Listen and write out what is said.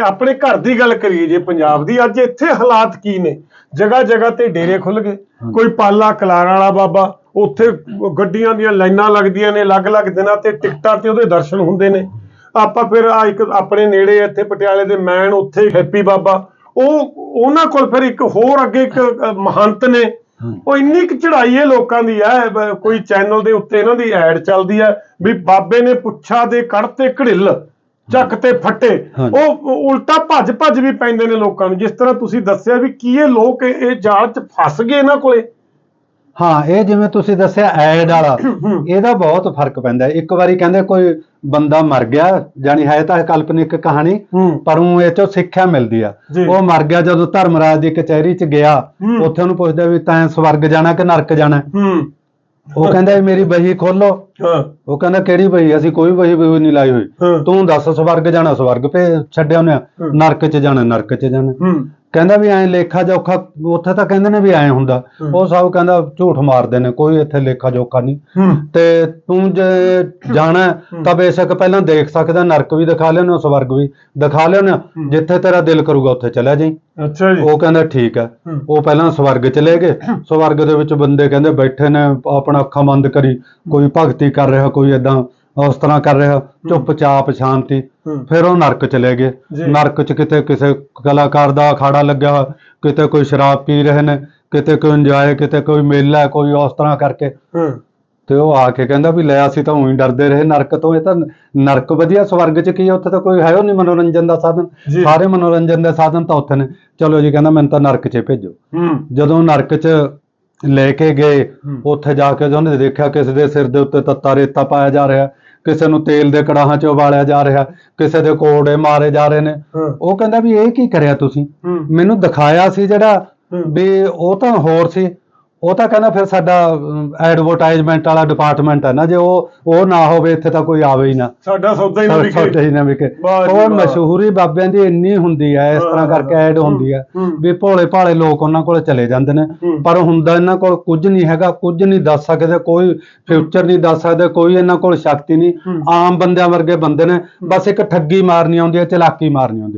ਆਪਣੇ ਘਰ ਦੀ ਗੱਲ ਕਰੀਏ ਜੇ ਪੰਜਾਬ ਦੀ ਅੱਜ ਇੱਥੇ ਹਾਲਾਤ ਕੀ ਨੇ? ਜਗ੍ਹਾ ਜਗ੍ਹਾ ਤੇ ਡੇਰੇ ਖੁੱਲ ਗਏ। ਕੋਈ ਪਾਲਾ ਕਲਾਰਾਂ ਵਾਲਾ ਬਾਬਾ ਉੱਥੇ ਗੱਡੀਆਂ ਦੀਆਂ ਲਾਈਨਾਂ ਲੱਗਦੀਆਂ ਨੇ ਅਲੱਗ-ਅਲੱਗ ਦਿਨਾਂ ਤੇ ਟਿਕਟਾਂ ਤੇ ਉਹਦੇ ਦਰਸ਼ਨ ਹੁੰਦੇ ਨੇ। ਆਪਾਂ ਫਿਰ ਆ ਇੱਕ ਆਪਣੇ ਨੇੜੇ ਇੱਥੇ ਪਟਿਆਲੇ ਦੇ ਮੈਨ ਉੱਥੇ ਹੈਪੀ ਬਾਬਾ। ਉਹ ਉਹਨਾਂ ਕੋਲ ਫਿਰ ਇੱਕ ਹੋਰ ਅੱਗੇ ਇੱਕ ਮਹੰਤ ਨੇ। ਉਹ ਇੰਨੀ ਕੁ ਚੜਾਈ ਹੈ ਲੋਕਾਂ ਦੀ ਹੈ ਕੋਈ ਚੈਨਲ ਦੇ ਉੱਤੇ ਇਹਨਾਂ ਦੀ ਐਡ ਚੱਲਦੀ ਹੈ ਵੀ ਬਾਬੇ ਨੇ ਪੁੱਛਾ ਦੇ ਕੜ ਤੇ ਘੜਿੱਲ। ਚੱਕ ਤੇ ਫੱਟੇ। ਉਹ ਉਲਟਾ ਭੱਜ ਭੱਜ ਵੀ ਪੈਂਦੇ ਨੇ ਲੋਕਾਂ ਨੂੰ ਜਿਸ ਤਰ੍ਹਾਂ ਤੁਸੀਂ ਦੱਸਿਆ ਵੀ ਕੀ ਇਹ ਲੋਕ ਇਹ ਜਾਲ 'ਚ ਫਸ ਗਏ ਇਹਨਾਂ ਕੋਲੇ ਹਾਂ ਇਹ ਜਿਵੇਂ ਤੁਸੀਂ ਦੱਸਿਆ ਐਡ ਵਾਲਾ ਇਹਦਾ ਬਹੁਤ ਫ਼ਰਕ ਪੈਂਦਾ। ਇੱਕ ਵਾਰੀ ਕਹਿੰਦੇ ਕੋਈ ਬੰਦਾ ਮਰ ਗਿਆ ਜਾਨੀ ਹੈ ਤਾਂ ਕਾਲਪਨਿਕ ਕਹਾਣੀ ਪਰ ਉਹ ਇਹ ਚੋਂ ਸਿੱਖਿਆ ਮਿਲਦੀ ਆ। ਉਹ ਮਰ ਗਿਆ ਜਦੋਂ ਧਰਮਰਾਜ ਦੀ ਕਚਹਿਰੀ 'ਚ ਗਿਆ। ਉੱਥੇ ਉਹਨੂੰ ਪੁੱਛਦਾ ਵੀ ਤੈਂ ਸਵਰਗ ਜਾਣਾ ਕਿ ਨਰਕ ਜਾਣਾ ਉਹ ਕਹਿੰਦਾ ਇਹ ਮੇਰੀ ਬਹੀ ਖੋਲੋ। ਹਾਂ। ਉਹ ਕਹਿੰਦਾ ਕਿਹੜੀ ਬਹੀ? ਅਸੀਂ ਕੋਈ ਬਹੀ ਬਹੀ ਨਹੀਂ ਲਾਈ ਹੋਈ। ਹਾਂ। ਤੂੰ ਦੱਸ ਸਵਰਗ ਜਾਣਾ ਸਵਰਗ ਭੇ ਛੱਡਿਆ ਉਹਨੇ। ਨਰਕ 'ਚ ਜਾਣਾ ਨਰਕ 'ਚ ਜਾਣਾ। ਹੂੰ। ਕਹਿੰਦਾ ਵੀ ਐਂ ਲੇਖਾ ਜੋਖਾ ਉੱਥੇ ਤਾਂ ਕਹਿੰਦੇ ਨੇ ਵੀ ਐਂ ਹੁੰਦਾ। ਉਹ ਸਭ ਕਹਿੰਦਾ ਝੂਠ ਮਾਰਦੇ ਨੇ ਕੋਈ ਇੱਥੇ ਲੇਖਾ ਜੋਖਾ ਨਹੀਂ। ਤੇ ਤੂੰ ਜੇ ਜਾਣਾ ਤਾਂ ਬੇਸ਼ੱਕ ਪਹਿਲਾਂ ਦੇਖ ਸਕਦਾ ਨਰਕ ਵੀ ਦਿਖਾ ਲਿਆ ਸਵਰਗ ਵੀ ਦਿਖਾ ਲਿਆ ਜਿੱਥੇ ਤੇਰਾ ਦਿਲ ਕਰੂਗਾ ਉੱਥੇ ਚਲਾ ਜਾਈਂ। ਅੱਛਾ ਜੀ। ਉਹ ਕਹਿੰਦਾ ਠੀਕ ਹੈ। ਉਹ ਪਹਿਲਾਂ ਸਵਰਗ ਚਲੇ ਗਏ। ਸਵਰਗ ਦੇ ਵਿੱਚ ਬੰਦੇ ਕਹਿੰਦੇ ਬੈਠੇ ਨੇ ਆਪਣਾ ਅੱਖਾਂ ਬੰਦ ਕਰੀ ਕੋਈ ਭਗਤੀ ਕਰ ਰਿਹਾ ਕੋਈ ਏਦਾਂ ਉਸ ਤਰ੍ਹਾਂ ਕਰ ਰਿਹਾ ਚੁੱਪਚਾਪ ਸ਼ਾਂਤੀ। ਹੂੰ। ਫਿਰ ਉਹ ਨਰਕ ਚਲੇ ਗਏ। ਜੀ। ਨਰਕ 'ਚ ਕਿਤੇ ਕਿਸੇ ਕਲਾਕਾਰ ਦਾ ਅਖਾੜਾ ਲੱਗਿਆ ਹੋਇਆ, ਕਿਤੇ ਕੋਈ ਸ਼ਰਾਬ ਪੀ ਰਹੇ ਨੇ ਕਿਤੇ ਕੋਈ ਇੰਜੋਏ ਕਿਤੇ ਕੋਈ ਮੇਲਾ ਕੋਈ ਉਸ ਤਰ੍ਹਾਂ ਕਰਕੇ। ਹੂੰ। ਤੇ ਉਹ ਆ ਕੇ ਕਹਿੰਦਾ ਵੀ ਲੈ ਅਸੀਂ ਤਾਂ ਉਹੀ ਡਰਦੇ ਰਹੇ ਨਰਕ ਤੋਂ ਇਹ ਤਾਂ ਨਰਕ ਵਧੀਆ ਸਵਰਗ 'ਚ ਕੀ ਹੈ ਉੱਥੇ ਤਾਂ ਕੋਈ ਹੈ ਉਹ ਨਹੀਂ ਮਨੋਰੰਜਨ ਦਾ ਸਾਧਨ। ਜੀ। ਸਾਰੇ ਮਨੋਰੰਜਨ ਦੇ ਸਾਧਨ ਤਾਂ ਉੱਥੇ ਨੇ। ਚਲੋ ਜੀ ਕਹਿੰਦਾ ਮੈਨੂੰ ਤਾਂ ਨਰਕ 'ਚ ਭੇਜੋ। ਹੂੰ। ਜਦੋਂ ਨਰਕ 'ਚ ਲੈ ਕੇ ਗਏ ਹੂੰ। ਉੱਥੇ ਜਾ ਕੇ ਉਹਨੇ ਦੇਖਿਆ ਕਿਸੇ ਦੇ ਸਿਰ ਦੇ ਉੱਤੇ ਤੱਤਾ ਰੇਤਾ ਪਾਇਆ ਜਾ ਰਿਹਾ। ਕਿਸੇ ਨੂੰ ਤੇਲ ਦੇ ਕੜਾਹਾਂ 'ਚ ਉਬਾਲਿਆ ਜਾ ਰਿਹਾ ਕਿਸੇ ਦੇ ਕੋੜੇ ਮਾਰੇ ਜਾ ਰਹੇ ਨੇ। ਹਾਂ। ਉਹ ਕਹਿੰਦਾ ਵੀ ਇਹ ਕੀ ਕਰਿਆ ਤੁਸੀਂ? ਹੂੰ। ਮੈਨੂੰ ਦਿਖਾਇਆ ਸੀ ਜਿਹੜਾ। ਵੀ ਉਹ ਤਾਂ ਹੋਰ ਸੀ। ਉਹ ਤਾਂ ਕਹਿੰਦਾ ਫਿਰ ਸਾਡਾ ਐਡਵਰਟਾਈਜ਼ਮੈਂਟ ਵਾਲਾ ਡਿਪਾਰਟਮੈਂਟ ਹੈ ਨਾ ਜੇ ਉਹ ਉਹ ਨਾ ਹੋਵੇ ਇੱਥੇ ਤਾਂ ਕੋਈ ਆਵੇ ਹੀ ਨਾ ਸਾਡਾ ਸੌਦਾ ਹੀ ਨਾ ਵਿਕੇ ਛੋਟੇ ਹੀ ਨਾ ਵਿਕੇ ਉਹ। ਮਸ਼ਹੂਰੀ ਬਾਬਿਆਂ ਦੀ ਇੰਨੀ ਹੁੰਦੀ ਹੈ ਇਸ ਤਰ੍ਹਾਂ ਕਰਕੇ ਐਡ ਹੁੰਦੀ ਹੈ। ਵੀ ਭੋਲੇ ਭਾਲੇ ਲੋਕ ਉਹਨਾਂ ਕੋਲ ਚਲੇ ਜਾਂਦੇ ਨੇ। ਪਰ ਹੁੰਦਾ ਇਹਨਾਂ ਕੋਲ ਕੁਝ ਨਹੀਂ ਹੈਗਾ ਕੁਝ ਨਹੀਂ ਦੱਸ ਸਕਦੇ ਕੋਈ ਫਿਊਚਰ ਨਹੀਂ ਦੱਸ ਸਕਦੇ ਕੋਈ ਇਹਨਾਂ ਕੋਲ ਸ਼ਕਤੀ ਨਹੀਂ। ਆਮ ਬੰਦਿਆਂ ਵਰਗੇ ਬੰਦੇ ਨੇ ਬਸ ਇੱਕ ਠੱਗੀ ਮਾਰਨੀ ਆਉਂਦੀ ਹੈ ਚਲਾਕੀ ਮਾਰਨੀ ਆਉਂਦੀ ਹੈ